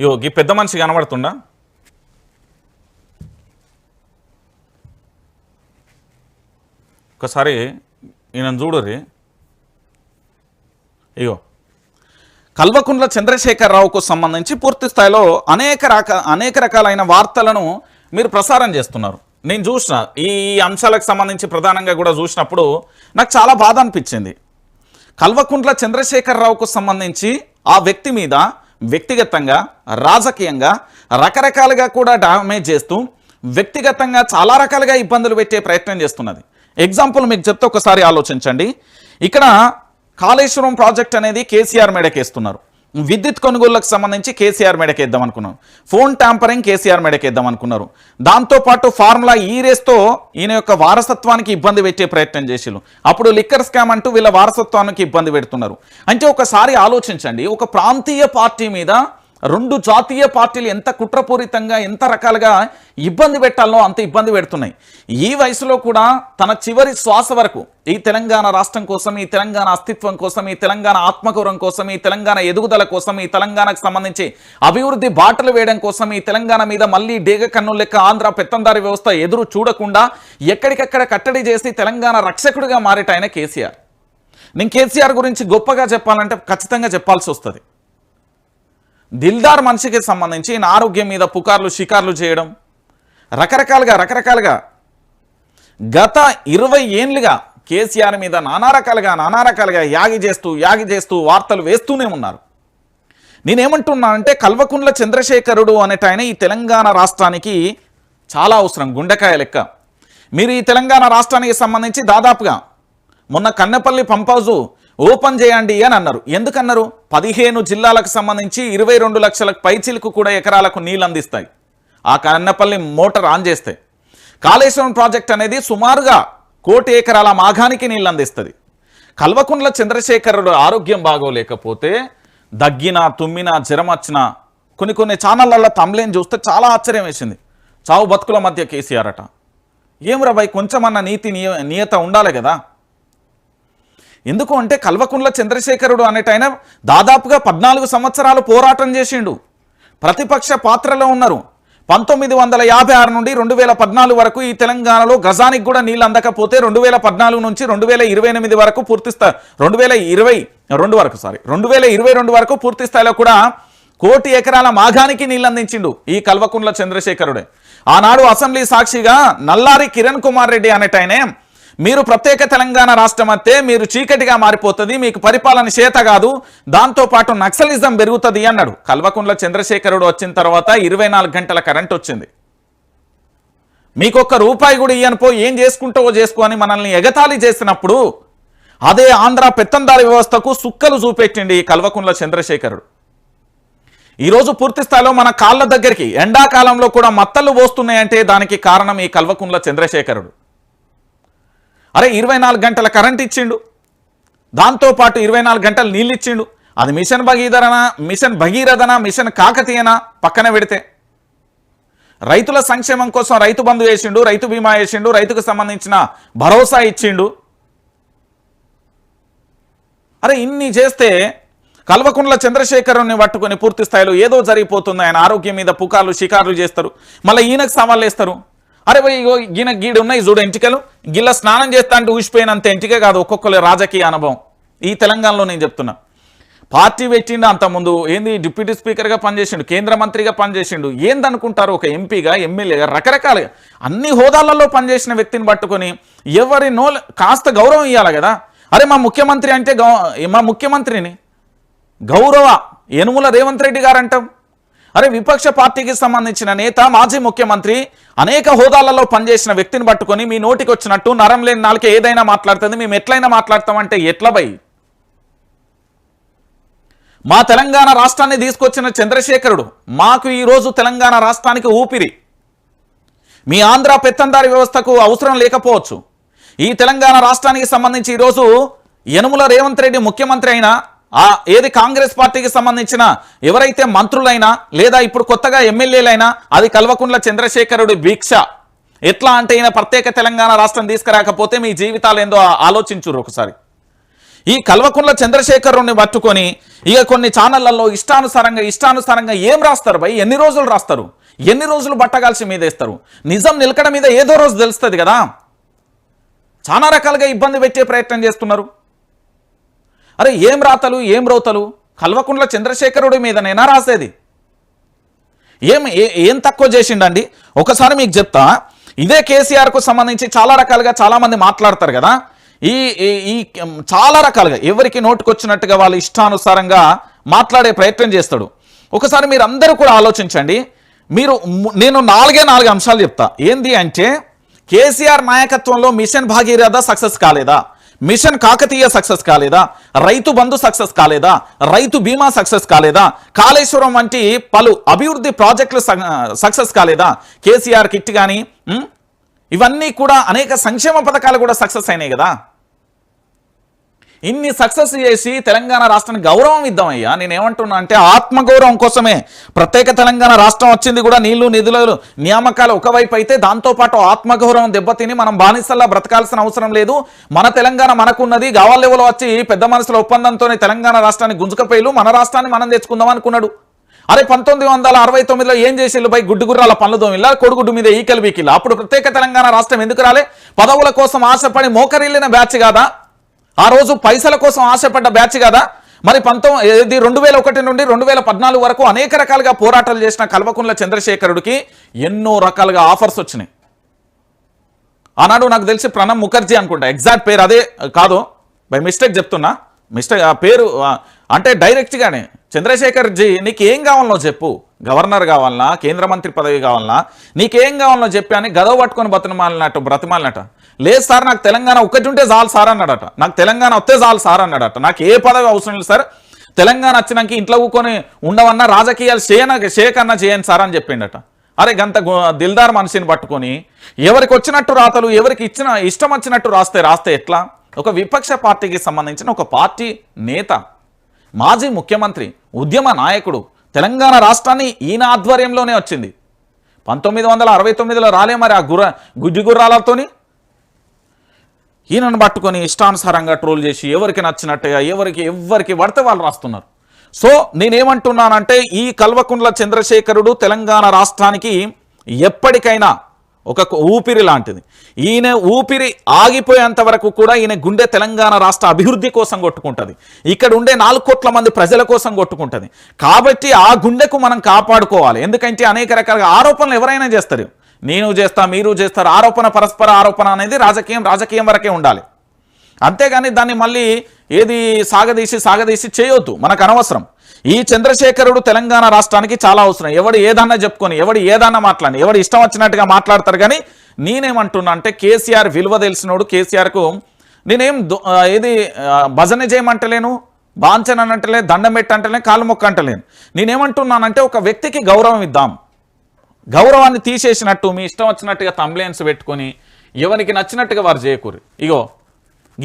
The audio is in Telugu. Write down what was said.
ఇగో ఈ పెద్ద మనిషి కనబడుతుండా? ఒకసారి ఈయన చూడరి ఇగో కల్వకుంట్ల చంద్రశేఖరరావుకు సంబంధించి పూర్తి స్థాయిలో అనేక రక అనేక రకాలైన వార్తలను మీరు ప్రసారం చేస్తున్నారు. నేను చూసిన ఈ అంశాలకు సంబంధించి ప్రధానంగా కూడా చూసినప్పుడు నాకు చాలా బాధ అనిపించింది. కల్వకుంట్ల చంద్రశేఖరరావుకు సంబంధించి ఆ వ్యక్తి మీద వ్యక్తిగతంగా రాజకీయంగా రకరకాలుగా కూడా డామేజ్ చేస్తూ వ్యక్తిగతంగా చాలా రకాలుగా ఇబ్బందులు పెట్టే ప్రయత్నం చేస్తున్నది. ఎగ్జాంపుల్ మీకు చెప్తే ఒకసారి ఆలోచించండి. ఇక్కడ కాళేశ్వరం ప్రాజెక్ట్ అనేది కేసీఆర్ మేడకేస్తున్నారు. విద్యుత్ కొనుగోళ్ళకు సంబంధించి కేసీఆర్ మెడకేద్దాం అనుకున్నారు. ఫోన్ ట్యాంపరింగ్ కేసీఆర్ మెడకేద్దాం అనుకున్నారు. దాంతోపాటు ఫార్ములా ఈ రేస్తో ఈయన యొక్క వారసత్వానికి ఇబ్బంది పెట్టే ప్రయత్నం చేసిరు అప్పుడు లిక్కర్ స్కామ్ అంటూ వీళ్ళ వారసత్వానికి ఇబ్బంది పెడుతున్నారు. అంటే ఒకసారి ఆలోచించండి. ఒక ప్రాంతీయ పార్టీ మీద రెండు జాతీయ పార్టీలు ఎంత కుట్రపూరితంగా ఎంత రకాలుగా ఇబ్బంది పెట్టాలో అంత ఇబ్బంది పెడుతున్నాయి. ఈ వయసులో కూడా తన చివరి శ్వాస వరకు ఈ తెలంగాణ రాష్ట్రం కోసం ఈ తెలంగాణ అస్తిత్వం కోసం ఈ తెలంగాణ ఆత్మగౌరవం కోసం ఈ తెలంగాణ ఎదుగుదల కోసం ఈ తెలంగాణకు సంబంధించి అభివృద్ధి బాటలు వేయడం కోసం ఈ తెలంగాణ మీద మళ్ళీ డేగ కన్ను లెక్క ఆంధ్ర పెత్తందారి వ్యవస్థ ఎదురు చూడకుండా ఎక్కడికక్కడ కట్టడి చేసి తెలంగాణ రక్షకుడిగా మారేట ఆయన కేసీఆర్. నేను కేసీఆర్ గురించి గొప్పగా చెప్పాలంటే ఖచ్చితంగా చెప్పాల్సి వస్తుంది. దిల్దార్ మనిషికి సంబంధించి ఈయన ఆరోగ్యం మీద పుకార్లు షికార్లు చేయడం. రకరకాలుగా రకరకాలుగా. గత ఇరవై ఏండ్లుగా కేసీఆర్ మీద నానా రకాలుగా నానా రకాలుగా యాగి చేస్తూ యాగి చేస్తూ వార్తలు వేస్తూనే ఉన్నారు. నేనేమంటున్నానంటే కల్వకుండ్ల చంద్రశేఖరుడు అనేట ఆయన ఈ తెలంగాణ రాష్ట్రానికి చాలా అవసరం గుండెకాయ లెక్క. మీరు ఈ తెలంగాణ రాష్ట్రానికి సంబంధించి దాదాపుగా మొన్న కన్నెపల్లి పంపౌజు ఓపెన్ చేయండి అని అన్నారు. ఎందుకన్నారు? పదిహేను జిల్లాలకు సంబంధించి ఇరవై రెండు లక్షల పైచిలకు కూడా ఎకరాలకు నీళ్ళు అందిస్తాయి. ఆ కన్నెపల్లి మోటార్ ఆన్ చేస్తే. కాళేశ్వరం ప్రాజెక్ట్ అనేది సుమారుగా కోటి ఎకరాల మాఘానికి నీళ్ళు అందిస్తుంది. కల్వకుండ్ల చంద్రశేఖరుడు ఆరోగ్యం బాగోలేకపోతే దగ్గినా తుమ్మిన జ్వరం వచ్చినా కొన్ని కొన్ని ఛానళ్ళల్లో తమ్లేని చూస్తే చాలా ఆశ్చర్యం వేసింది. చావు బతుకుల మధ్య కేసీఆర్ అట. ఏం భయ్ కొంచెమన్న నీతి నియ నియత ఉండాలి కదా? ఎందుకు అంటే కల్వకుండ్ల చంద్రశేఖరుడు అనేటైన దాదాపుగా పద్నాలుగు సంవత్సరాలు పోరాటం చేసిండు. ప్రతిపక్ష పాత్రలో ఉన్నారు. పంతొమ్మిది వందల యాభై ఆరు నుండి రెండు వేల పద్నాలుగు వరకు ఈ తెలంగాణలో గజానికి కూడా నీళ్ళు అందకపోతే రెండు వేల పద్నాలుగు నుంచి రెండు వేల ఇరవై ఎనిమిది వరకు పూర్తి స్థాయి రెండు వేల ఇరవై రెండు వరకు సారీ రెండు వేల ఇరవై రెండు వరకు పూర్తి స్థాయిలో కూడా కోటి ఎకరాల మాఘానికి నీళ్ళు అందించిండు ఈ కల్వకుండ్ల చంద్రశేఖరుడే. ఆనాడు అసెంబ్లీ సాక్షిగా నల్లారి కిరణ్ కుమార్ రెడ్డి అనేటైనే మీరు ప్రత్యేక తెలంగాణ రాష్ట్రం అయితే మీరు చీకటిగా మారిపోతుంది మీకు పరిపాలన చేత కాదు దాంతోపాటు నక్సలిజం పెరుగుతుంది అన్నాడు. కల్వకుంట్ల చంద్రశేఖరుడు వచ్చిన తర్వాత ఇరవై గంటల కరెంట్ వచ్చింది. మీకొక్క రూపాయి కూడా ఇయ్యనుపో ఏం చేసుకుంటావో చేసుకో అని మనల్ని ఎగతాళి చేసినప్పుడు అదే ఆంధ్ర పెత్తందారి వ్యవస్థకు సుక్కలు చూపెట్టిండి ఈ కల్వకుంట్ల చంద్రశేఖరుడు. ఈరోజు పూర్తి స్థాయిలో మన కాళ్ళ దగ్గరికి ఎండాకాలంలో కూడా మత్తలు పోస్తున్నాయంటే దానికి కారణం ఈ కల్వకుంట్ల చంద్రశేఖరుడు. అరే ఇరవై నాలుగు గంటల కరెంట్ ఇచ్చిండు. దాంతోపాటు ఇరవై నాలుగు గంటలు నీళ్ళు ఇచ్చిండు. అది మిషన్ భగీరథనా మిషన్ భగీరథనా మిషన్ కాకతీయనా? పక్కన పెడితే. రైతుల సంక్షేమం కోసం రైతు బంధు వేసిండు రైతు బీమా వేసిండు రైతుకు సంబంధించిన భరోసా ఇచ్చిండు. అరే ఇన్ని చేస్తే కల్వకుండ్ల చంద్రశేఖరుని పట్టుకొని పూర్తి స్థాయిలో ఏదో జరిగిపోతుంది. ఆయన ఆరోగ్యం మీద పుకార్లు షికార్లు చేస్తారు. మళ్ళీ ఈయనకు సవాళ్ళు వేస్తారు. అరే ఇగో ఈయన గీడు ఉన్నాయి చూడు ఎంటికలు. గిల్ల స్నానం చేస్తా అంటే ఊసిపోయినంత ఎంటిక కాదు ఒక్కొక్కరు రాజకీయ అనుభవం. ఈ తెలంగాణలో నేను చెప్తున్నా. పార్టీ పెట్టిండు అంతకుముందు ఏంది డిప్యూటీ స్పీకర్గా పనిచేసిండు కేంద్ర మంత్రిగా పనిచేసిండు ఏందనుకుంటారు ఒక ఎంపీగా ఎమ్మెల్యేగా రకరకాలుగా. అన్ని హోదాలలో పనిచేసిన వ్యక్తిని పట్టుకొని ఎవరి నో కాస్త గౌరవం ఇవ్వాలి కదా. అరే మా ముఖ్యమంత్రి అంటే గౌ మా ముఖ్యమంత్రిని గౌరవ యనుముల రేవంత్ రెడ్డి గారు అంటాం అరే విపక్ష పార్టీకి సంబంధించిన నేత మాజీ ముఖ్యమంత్రి అనేక హోదాలలో పనిచేసిన వ్యక్తిని పట్టుకొని మీ నోటికి వచ్చినట్టు నరం లేని నాలుక ఏదైనా మాట్లాడుతుంది మేము ఎట్లయినా మాట్లాడతామంటే ఎట్లబై మా తెలంగాణ రాష్ట్రాన్ని తీసుకొచ్చిన చంద్రశేఖరుడు మాకు ఈరోజు తెలంగాణ రాష్ట్రానికి ఊపిరి. మీ ఆంధ్ర పెత్తందారి వ్యవస్థకు అవసరం లేకపోవచ్చు. ఈ తెలంగాణ రాష్ట్రానికి సంబంధించి ఈరోజు యనుముల రేవంత్ రెడ్డి ముఖ్యమంత్రి అయినా ఆ ఏది కాంగ్రెస్ పార్టీకి సంబంధించిన ఎవరైతే మంత్రులైనా లేదా ఇప్పుడు కొత్తగా ఎమ్మెల్యేలైనా అది కల్వకుంట్ల చంద్రశేఖరుడి వీక్ష. ఎట్లా అంటే ఈయన ప్రత్యేక తెలంగాణ రాష్ట్రం తీసుకురాకపోతే మీ జీవితాలు ఏందో ఆలోచించురు ఒకసారి. ఈ కల్వకుంట్ల చంద్రశేఖరుని పట్టుకొని ఇక కొన్ని ఛానళ్ళలో ఇష్టానుసారంగా ఇష్టానుసారంగా ఏం రాస్తారు భయ్? ఎన్ని రోజులు రాస్తారు? ఎన్ని రోజులు బట్టగాల్సి మీద వేస్తారు నిజం నిలకడ మీద ఏదో రోజు తెలుస్తుంది కదా. చాలా రకాలుగా ఇబ్బంది పెట్టే ప్రయత్నం చేస్తున్నారు. అరే ఏం రాతలు ఏం రోతలు? కల్వకుంట్ల చంద్రశేఖరుడి మీదనేనా రాసేది? ఏం ఏ- ఏం తక్కువ చేసిండండి? ఒకసారి మీకు చెప్తా. ఇదే కేసీఆర్కు సంబంధించి చాలా రకాలుగా చాలామంది మాట్లాడతారు కదా. ఈ ఈ- చాలా రకాలుగా ఎవరికి నోటుకొచ్చినట్టుగా వాళ్ళ ఇష్టానుసారంగా మాట్లాడే ప్రయత్నం చేస్తాడు. ఒకసారి మీరు అందరూ కూడా ఆలోచించండి. మీరు నేను నాలుగే నాలుగు అంశాలు చెప్తా. ఏంది అంటే కేసీఆర్ నాయకత్వంలో మిషన్ భాగీరథ సక్సెస్ కాలేదా? మిషన్ కాకతీయ సక్సెస్ కాలేదా? రైతు బంధు సక్సెస్ కాలేదా? రైతు బీమా సక్సెస్ కాలేదా? కాళేశ్వరం వంటి పలు అభివృద్ధి ప్రాజెక్టులు సక్సెస్ కాలేదా? కేసీఆర్ కిట్ కానీ ఇవన్నీ కూడా అనేక సంక్షేమ పథకాలు కూడా సక్సెస్ అయినాయి కదా? ఇన్ని సక్సెస్ చేసి తెలంగాణ రాష్ట్రానికి గౌరవం ఇద్దామయ్యా. నేను ఏమంటున్నా అంటే ఆత్మగౌరవం కోసమే. ప్రత్యేక తెలంగాణ రాష్ట్రం వచ్చింది కూడా నీళ్ళు నిధులు నియామకాలు ఒకవైపు అయితే దాంతోపాటు ఆత్మగౌరవం దెబ్బతిని మనం బానిసల్లా బ్రతకాల్సిన అవసరం లేదు. మన తెలంగాణ మనకున్నది గావాల లెవెల్ వచ్చి పెద్ద మనసుల ఒప్పందంతోనే తెలంగాణ రాష్ట్రాన్ని గుంజుకపోయిలు మన రాష్ట్రాన్ని మనం తెచ్చుకుందాం అనుకున్నాడు. అరే పంతొమ్మిది వందల అరవై తొమ్మిదిలో ఏం చేసేళ్ళు పై గుడ్డు గుర్రాల పనులు దోమిల్లా కొడుగుడ్డు మీద ఈకలు బీకిల్లా? అప్పుడు ప్రత్యేక తెలంగాణ రాష్ట్రం ఎందుకు రాలే? పదవుల కోసం ఆశపడి మోకరిల్లిన బ్యాచ్ కాదా? ఆ రోజు పైసల కోసం ఆశపడ్డ బ్యాచ్ కదా? మరి పంతొమ్మిది రెండు వేల ఒకటి నుండి రెండు వేల పద్నాలుగు వరకు అనేక రకాలుగా పోరాటాలు చేసిన కల్వకుంట్ల చంద్రశేఖరుడికి ఎన్నో రకాలుగా ఆఫర్స్ వచ్చినాయి. ఆనాడు నాకు తెలిసి ప్రణబ్ ముఖర్జీ అనుకుంటా. ఎగ్జాక్ట్ పేరు అదే కాదు. బై మిస్టేక్ చెప్తున్నా. మిస్టేక్ ఆ పేరు అంటే డైరెక్ట్గానే. చంద్రశేఖర్ జీ నీకు ఏం కావాలో చెప్పు. గవర్నర్ కావాలనా? కేంద్ర మంత్రి పదవి కావాలనా? నీకేం కావాలనో చెప్పాను గదవ పట్టుకొని బతిమాలినట్టు బ్రతిమాలినట. లేదు సార్ నాకు తెలంగాణ ఒక్కటి ఉంటే చాలు సార్ అన్నాడట. నాకు తెలంగాణ వస్తే చాలు సార్ అన్నాడట. నాకు ఏ పదవి అవసరం లేదు సార్. తెలంగాణ వచ్చినాక ఇంట్లో కూకొని ఉండవన్నా రాజకీయాలు చేయన చేయకన్నా చేయను సార్ అని చెప్పిండట. అరే గంత దిల్దార్ మనిషిని పట్టుకొని ఎవరికి వచ్చినట్టు రాతలు ఎవరికి ఇచ్చిన ఇష్టం వచ్చినట్టు రాస్తే రాస్తే ఎట్లా? ఒక విపక్ష పార్టీకి సంబంధించిన ఒక పార్టీ నేత మాజీ ముఖ్యమంత్రి ఉద్యమ నాయకుడు తెలంగాణ రాష్ట్రాన్ని ఈయన ఆధ్వర్యంలోనే వచ్చింది. పంతొమ్మిది వందల అరవై తొమ్మిదిలో రాలే మరి ఆ గుర్ర గుజ్జు గుర్రాలతోని? ఈయనను పట్టుకొని ఇష్టానుసారంగా ట్రోల్ చేసి ఎవరికి నచ్చినట్టుగా ఎవరికి ఎవరికి పడితే వాళ్ళు రాస్తున్నారు. సో నేనేమంటున్నానంటే ఈ కల్వకుండ్ల చంద్రశేఖరుడు తెలంగాణ రాష్ట్రానికి ఎప్పటికైనా ఒక ఊపిరి లాంటిది. ఈయన ఊపిరి ఆగిపోయేంత వరకు కూడా ఈయన గుండె తెలంగాణ రాష్ట్ర అభివృద్ధి కోసం కొట్టుకుంటుంది. ఇక్కడ ఉండే నాలుగు కోట్ల మంది ప్రజల కోసం కొట్టుకుంటుంది. కాబట్టి ఆ గుండెకు మనం కాపాడుకోవాలి. ఎందుకంటే అనేక రకాల ఆరోపణలు ఎవరైనా చేస్తారు. నేను చేస్తా మీరు చేస్తారు ఆరోపణ పరస్పర ఆరోపణ అనేది రాజకీయం రాజకీయం వరకే ఉండాలి. అంతేగాని దాన్ని మళ్ళీ ఏది సాగదీసి సాగదీసి చేయొద్దు. మనకు అనవసరం. ఈ చంద్రశేఖరుడు తెలంగాణ రాష్ట్రానికి చాలా అవసరం. ఎవడు ఏదన్నా చెప్పుకొని ఎవడు ఏదన్నా మాట్లాడి ఎవడు ఇష్టం వచ్చినట్టుగా మాట్లాడతారు కానీ నేనేమంటున్నా అంటే కేసీఆర్ విలువ తెలిసినోడు కేసీఆర్కు నేనేం ఏది భజన చేయమంటలేను బాంచన అంటలే దండం పెట్టంటలే కాలు మొక్క అంటలేను. నేనేమంటున్నానంటే ఒక వ్యక్తికి గౌరవం ఇద్దాం. గౌరవాన్ని తీసేసినట్టు మీ ఇష్టం వచ్చినట్టుగా తంబ్లెన్స్ పెట్టుకొని ఎవరికి నచ్చినట్టుగా వారు చేయకూరు ఇగో